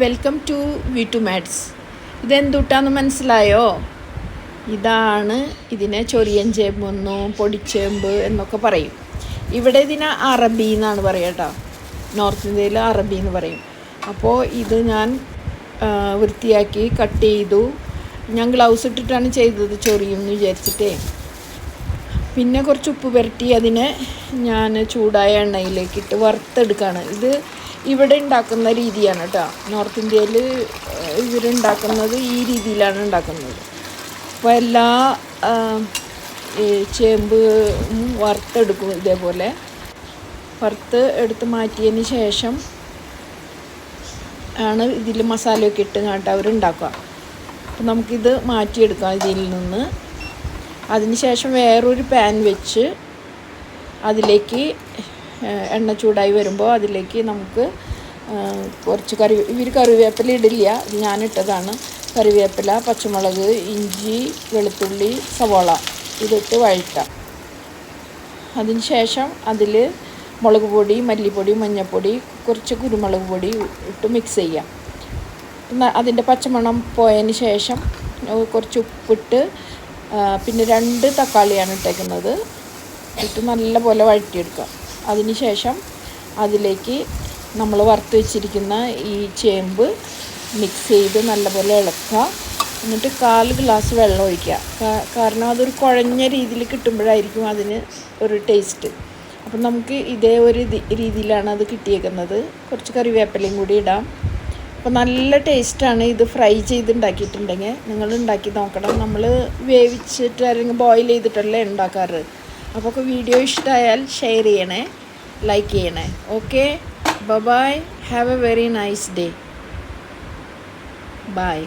Welcome to V two mats ഇതെന്തുട്ടാന്ന് മനസ്സിലായോ? ഇതാണ് ഇതിനെ ചൊറിയൻ ചേമ്പെന്നോ പൊടിച്ചേമ്പ് എന്നൊക്കെ പറയും. ഇവിടെ ഇതിനെ അറബി എന്നാണ് പറയുക കേട്ടോ. നോർത്ത് ഇന്ത്യയിൽ അറബി എന്ന് പറയും. അപ്പോൾ ഇത് ഞാൻ വൃത്തിയാക്കി കട്ട് ചെയ്തു. ഞാൻ ഗ്ലൗസ് ഇട്ടിട്ടാണ് ചെയ്തത് ചൊറിയും എന്ന് വിചാരിച്ചിട്ടേ. പിന്നെ കുറച്ച് ഉപ്പ് പുരട്ടി അതിനെ ഞാൻ ചൂടായ എണ്ണയിലേക്കിട്ട് വറുത്തെടുക്കുകയാണ് ഇത് ഇവിടെ ഉണ്ടാക്കുന്ന രീതിയാണ് കേട്ടോ. നോർത്ത് ഇന്ത്യയിൽ ഇവരുണ്ടാക്കുന്നത് ഈ രീതിയിലാണ് ഉണ്ടാക്കുന്നത്. അപ്പോൾ എല്ലാ ചേമ്പ് വറുത്തെടുക്കും ഇതേപോലെ. വറുത്ത് എടുത്ത് മാറ്റിയതിന് ശേഷം ആണ് ഇതിൽ മസാലയൊക്കെ ഇട്ട് കാട്ടവർ ഉണ്ടാക്കുക. അപ്പം നമുക്കിത് മാറ്റിയെടുക്കാം ഇതിൽ നിന്ന്. അതിന് ശേഷം വേറൊരു പാൻ വെച്ച് അതിലേക്ക് എണ്ണ ചൂടായി വരുമ്പോൾ അതിലേക്ക് നമുക്ക് കുറച്ച് കറി ഇവർ കറിവേപ്പില ഇടില്ല ഇത് ഞാനിട്ടതാണ്. കറിവേപ്പില പച്ചമുളക് ഇഞ്ചി വെളുത്തുള്ളി സവോള ഇതിട്ട് വഴറ്റാം. അതിന് ശേഷം അതിൽ മുളക് പൊടി മല്ലിപ്പൊടി മഞ്ഞൾപ്പൊടി കുറച്ച് കുരുമുളക് പൊടി ഇട്ട് മിക്സ് ചെയ്യാം. അതിന്റെ പച്ചമണം പോയതിന് ശേഷം കുറച്ച് ഉപ്പിട്ട് പിന്നെ രണ്ട് തക്കാളിയാണ് ഇട്ടേക്കുന്നത്. ഇട്ട് നല്ലപോലെ വഴറ്റിയെടുക്കുക അതിന് ശേഷം അതിലേക്ക് നമ്മൾ വറുത്ത് വെച്ചിരിക്കുന്ന ഈ ചേമ്പ് മിക്സ് ചെയ്ത് നല്ലപോലെ ഇളക്കുക. എന്നിട്ട് കാൽ ഗ്ലാസ് വെള്ളം ഒഴിക്കുക. കാരണം അതൊരു കുഴഞ്ഞ രീതിയിൽ കിട്ടുമ്പോഴായിരിക്കും അതിന് ഒരു ടേസ്റ്റ് അപ്പം നമുക്ക് ഇതേ ഒരു രീതിയിലാണ് അത് കിട്ടിയേക്കുന്നത്. കുറച്ച് കറിവേപ്പിലയും കൂടി ഇടാം. അപ്പോൾ നല്ല ടേസ്റ്റാണ് ഇത് ഫ്രൈ ചെയ്ത് ഉണ്ടാക്കിയിട്ടുണ്ടെങ്കിൽ. നിങ്ങൾ ഉണ്ടാക്കി നോക്കണം. നമ്മൾ വേവിച്ചിട്ട് അല്ലെങ്കിൽ ബോയിൽ ചെയ്തിട്ടല്ലേ ഉണ്ടാക്കാറ്. അപ്പോൾ വീഡിയോ ഇഷ്ടമായാൽ ഷെയർ ചെയ്യണേ ലൈക്ക് ചെയ്യണേ. Okay bye have a very nice day bye